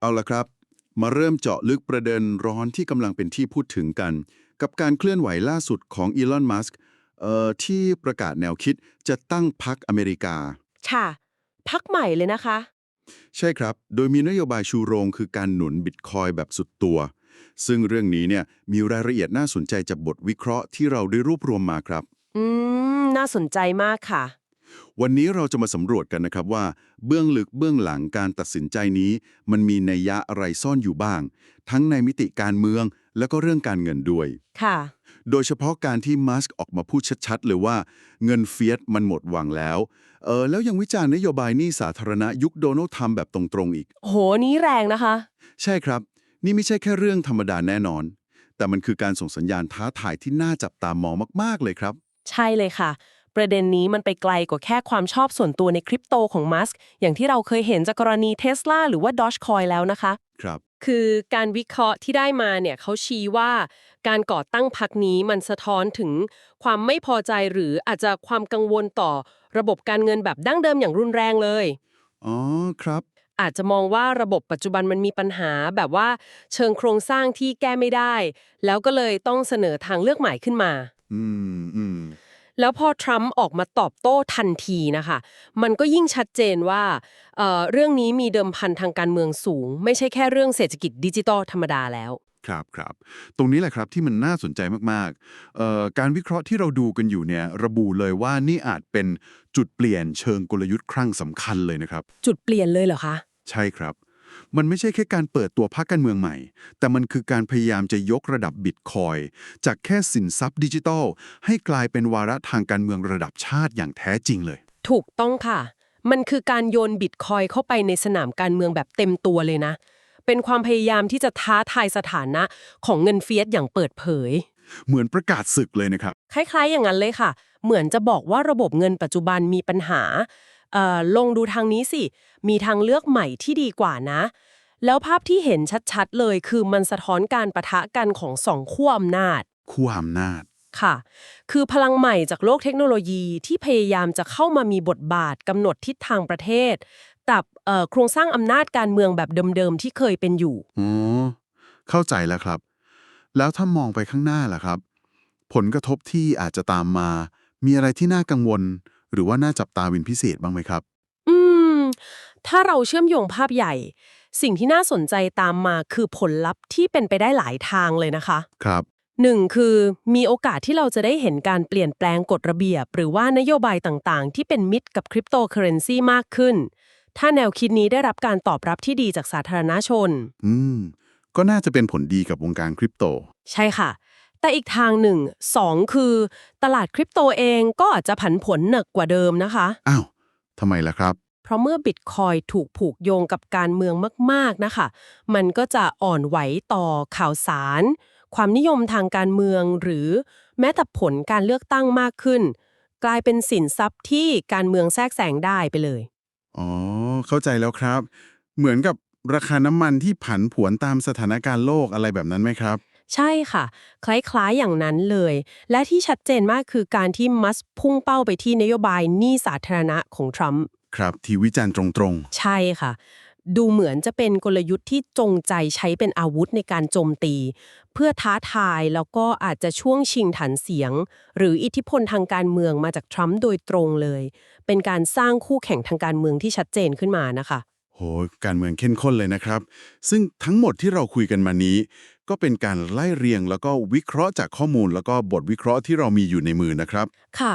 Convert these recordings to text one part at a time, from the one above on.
เอาละครับ มาเริ่มเจาะลึกประเด็นร้อนที่กำลังเป็นที่พูดถึงกัน กับการเคลื่อนไหวล่าสุดของอีลอน มัสก์เอ่อที่ประกาศแนวคิดจะตั้งพรรคอเมริกา ค่ะพักใหม่เลยนะคะ ใช่ครับ โดยมีนโยบายชูโรงคือการหนุนบิตคอยแบบสุดตัว ซึ่งเรื่องนี้เนี่ยมีรายละเอียดน่าสนใจจากบทวิเคราะห์ที่เราได้รวบรวมมาครับ อืม น่าสนใจมากค่ะ วันนี้เราจะมาสำรวจกันนะครับว่า เบื้องลึกเบื้องหลังการตัดสินใจนี้ มันมีนัยยะอะไรซ่อนอยู่บ้าง ทั้งในมิติการเมืองและก็เรื่องการเงินด้วย ค่ะ โดยเฉพาะการที่มัสก์ออกมาพูดชัดๆ เลยว่าเงินเฟียสมันหมดหวังแล้ว เออแล้วยังวิจารณ์นโยบายหนี้สาธารณะยุคโดนัลด์ทรัมป์แบบตรงๆอีก โห นี้แรงนะคะ ใช่ครับ นี่ไม่ใช่แค่เรื่องธรรมดาแน่นอน แต่มันคือการส่งสัญญาณท้าทายที่น่าจับตามองมากๆเลยครับ ใช่เลยค่ะ ประเด็นนี้มันไปไกลกว่าแค่ความชอบส่วนตัวในคริปโตของมัสก์อย่างที่เราเคยเห็นจากกรณีเทสลาหรือว่า Dogecoin แล้วนะคะ ครับ คือการวิเคราะห์ที่ได้มาเนี่ยเขาชี้ว่าการก่อตั้งพรรคนี้มันสะท้อนถึงความไม่พอใจหรืออาจจะความกังวลต่อระบบการเงินแบบดั้งเดิมอย่างรุนแรงเลย อ๋อ ครับ อาจจะมองว่าระบบปัจจุบันมันมีปัญหาแบบว่าเชิงโครงสร้างที่แก้ไม่ได้ แล้วก็เลยต้องเสนอทางเลือกใหม่ขึ้นมา อืมอืม แล้วพอทรัมป์ออกมาตอบโต้ทันทีนะคะ มันก็ยิ่งชัดเจนว่าเอ่อเรื่องนี้มีเดิมพันทางการเมืองสูง ไม่ใช่แค่เรื่องเศรษฐกิจดิจิตอลธรรมดาแล้วครับครับตรงนี้แหละครับที่มันน่าสนใจมากๆเอ่อการวิเคราะห์ที่เราดูกันอยู่เนี่ยระบุเลยว่านี่อาจเป็นจุดเปลี่ยนเชิงกลยุทธ์ครั้งสำคัญเลยนะครับ จุดเปลี่ยนเลยเหรอคะ ใช่ครับ มันไม่ใช่แค่การเปิดตัวพรรคการเมืองใหม่ แต่มันคือการพยายามจะยกระดับบิตคอยจากแค่สินทรัพย์ดิจิทัล ให้กลายเป็นวาระทางการเมืองระดับชาติอย่างแท้จริงเลย ถูกต้องค่ะ มันคือการโยนบิตคอยเข้าไปในสนามการเมืองแบบเต็มตัวเลยนะ เป็นความพยายามที่จะท้าทายสถานะของเงินเฟียสอย่างเปิดเผย เหมือนประกาศศึกเลยนะครับ คล้าย ๆ อย่างนั้นเลยค่ะ เหมือนจะบอกว่าระบบเงินปัจจุบันมีปัญหา เอ่อลงดูทางนี้สิ มีทางเลือกใหม่ที่ดีกว่านะ แล้วภาพที่เห็นชัดๆเลยคือมันสะท้อนการประทะกันของสองขั้วอำนาจคู่อำนาจค่ะ คือพลังใหม่จากโลกเทคโนโลยีที่พยายามจะเข้ามามีบทบาทกำหนดทิศทางประเทศกับเอ่อโครงสร้างอำนาจการเมืองแบบเดิมๆที่เคยเป็นอยู่อ๋อเข้าใจแล้วครับ แล้วถ้ามองไปข้างหน้าล่ะครับ ผลกระทบที่อาจจะตามมา มีอะไรที่น่ากังวล หรือว่าน่าจับตาวินพิเศษบ้างไหมครับ อืม ถ้าเราเชื่อมโยงภาพใหญ่ สิ่งที่น่าสนใจตามมาคือผลลัพธ์ที่เป็นไปได้หลายทางเลยนะคะ ครับหนึ่งคือมีโอกาสที่เราจะได้เห็นการเปลี่ยนแปลงกฎระเบียบ หรือว่านโยบายต่างๆ ที่เป็นมิตรกับคริปโตเคอเรนซีมากขึ้น ถ้าแนวคิดนี้ได้รับการตอบรับที่ดีจากสาธารณชน อืม ก็น่าจะเป็นผลดีกับวงการคริปโต ใช่ค่ะ แต่อีกทางหนึ่งสองคือตลาดคริปโตเองก็อาจจะผันผวนหนักกว่าเดิมนะคะ อ้าวทำไมล่ะครับ เพราะเมื่อบิตคอยถูกผูกโยงกับการเมืองมากๆนะคะ มันก็จะอ่อนไหวต่อข่าวสาร ความนิยมทางการเมืองหรือแม้แต่ผลการเลือกตั้งมากขึ้น กลายเป็นสินทรัพย์ที่การเมืองแทรกแซงได้ไปเลย อ๋อ เข้าใจแล้วครับ เหมือนกับราคาน้ำมันที่ผันผวนตามสถานการณ์โลกอะไรแบบนั้นไหมครับ ใช่ค่ะ คล้ายๆอย่างนั้นเลย และที่ชัดเจนมากคือการที่มัสก์พุ่งเป้าไปที่นโยบายหนี้สาธารณะของทรัมป์ครับ ที่วิจารณ์ตรงใช่ค่ะ ดูเหมือนจะเป็นกลยุทธ์ที่จงใจใช้เป็นอาวุธในการโจมตี เพื่อท้าทายแล้วก็อาจจะช่วงชิงฐานเสียง หรืออิทธิพลทางการเมืองมาจากทรัมป์โดยตรงเลย เป็นการสร้างคู่แข่งทางการเมืองที่ชัดเจนขึ้นมานะคะๆ โห การเมืองเข้มข้นเลยนะครับ ซึ่งทั้งหมดที่เราคุยกันมานี้ ก็เป็นการไล่เรียงแล้วก็วิเคราะห์จากข้อมูล แล้วก็บทวิเคราะห์ที่เรามีอยู่ในมือนะครับ ค่ะ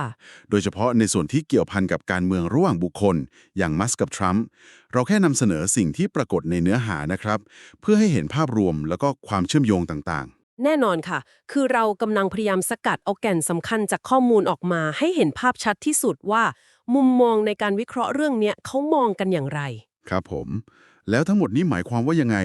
โดยเฉพาะในส่วนที่เกี่ยวพันกับการเมืองระหว่างบุคคล อย่างมัสก์กับทรัมป์เราแค่นำเสนอสิ่งที่ปรากฏในเนื้อหานะครับ เพื่อให้เห็นภาพรวมแล้วก็ความเชื่อมโยงต่างแน่นอนค่ะ คือเรากำลังพยายามสกัดเอาแก่นสำคัญจากข้อมูลออกมา ให้เห็นภาพชัดที่สุดว่า มุมมองในการวิเคราะห์เรื่องเนี้ยเขามองกันอย่างไรๆ ครับผม แล้วทั้งหมดนี้หมายความว่ายังไง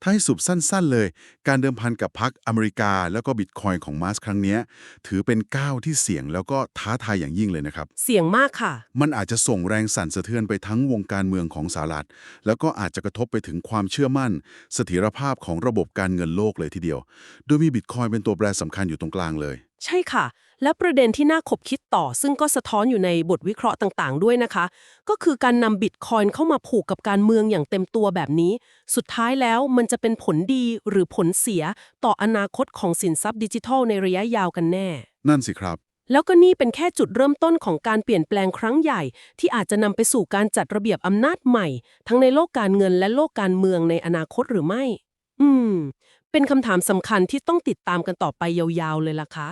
ถ้าให้สุบสั้นๆเลย การเดิมพันกับพรรคอเมริกา แล้วก็บิตคอยของมาสครั้งเนี้ยถือเป็นก้าวที่เสี่ยงแล้วก็ท้าทายอย่างยิ่งเลยนะครับ เสี่ยงมากค่ะ มันอาจจะส่งแรงสั่นสะเทือนไปทั้งวงการเมืองของสหรัฐแล้วก็อาจจะกระทบไปถึงความเชื่อมั่น เสถียรภาพของระบบการเงินโลกเลยทีเดียว โดยมีบิตคอยน์เป็นตัวแปรสำคัญอยู่ตรงกลางเลย ใช่ค่ะ และประเด็นที่น่าขบคิดต่อ ซึ่งก็สะท้อนอยู่ในบทวิเคราะห์ต่างๆ ด้วยนะคะ ก็คือการนำบิตคอยน์เข้ามาผูกกับการเมืองอย่างเต็มตัวแบบนี้ สุดท้ายแล้วมันจะเป็นผลดีหรือผลเสียต่ออนาคตของสินทรัพย์ดิจิทัลในระยะยาวกันแน่ นั่นสิครับ แล้วก็นี่เป็นแค่จุดเริ่มต้นของการเปลี่ยนแปลงครั้งใหญ่ ที่อาจจะนำไปสู่การจัดระเบียบอำนาจใหม่ ทั้งในโลกการเงินและโลกการเมืองในอนาคตหรือไม่ อืม เป็นคำถามสำคัญที่ต้องติดตามกันต่อไปยาวๆเลยล่ะคะ